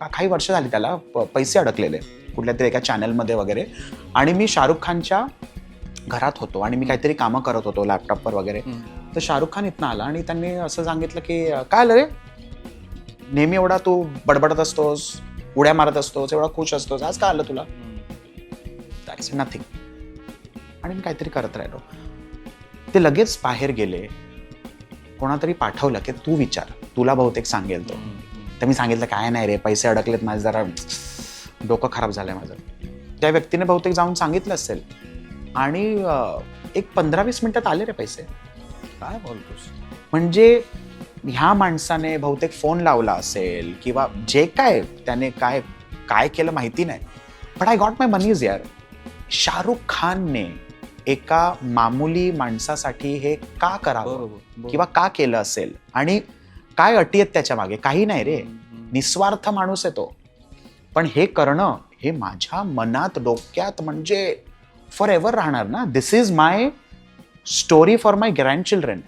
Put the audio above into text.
काही वर्ष झाली त्याला पैसे अडकलेले कुठल्या तरी एका चॅनलमध्ये वगैरे. आणि मी शाहरुख खानच्या घरात होतो आणि मी काहीतरी कामं करत होतो लॅपटॉपवर वगैरे. तर शाहरुख खान इथनं आला आणि त्यांनी असं सांगितलं की "अं, काय आलं रे? नेहमी एवढा तू बडबडत असतोस उड्या मारत असतोस एवढा खुश असतोस आज काय आलं तुला? दॅट्स नथिंग आणि मी काहीतरी करत राहिलो. ते लगेच बाहेर गेले. कोणातरी पाठवलं की तू विचार तुला बहुतेक सांगेल तो. तर मी सांगितलं काय नाही रे पैसे अडकलेत माझं जरा डोकं खराब झालंय माझं. त्या व्यक्तीने बहुतेक जाऊन सांगितलं असेल. आणि एक पंधरा वीस मिनिटात आले रे पैसे. काय बोलतोस? म्हणजे ह्या माणसाने बहुतेक फोन लावला असेल किंवा जे काय त्याने काय काय केलं माहिती नाही. But I got my money's यार शाहरुख खानने एका मामुली माणसासाठी हे का करावं? किंवा का केलं असेल? आणि काय अटी आहेत त्याच्यामागे? काही नाही रे. निस्वार्थ माणूस आहे तो. पण हे करणं हे माझ्या मनात डोक्यात म्हणजे फॉर एव्हर राहणार ना? This is my story for my grandchildren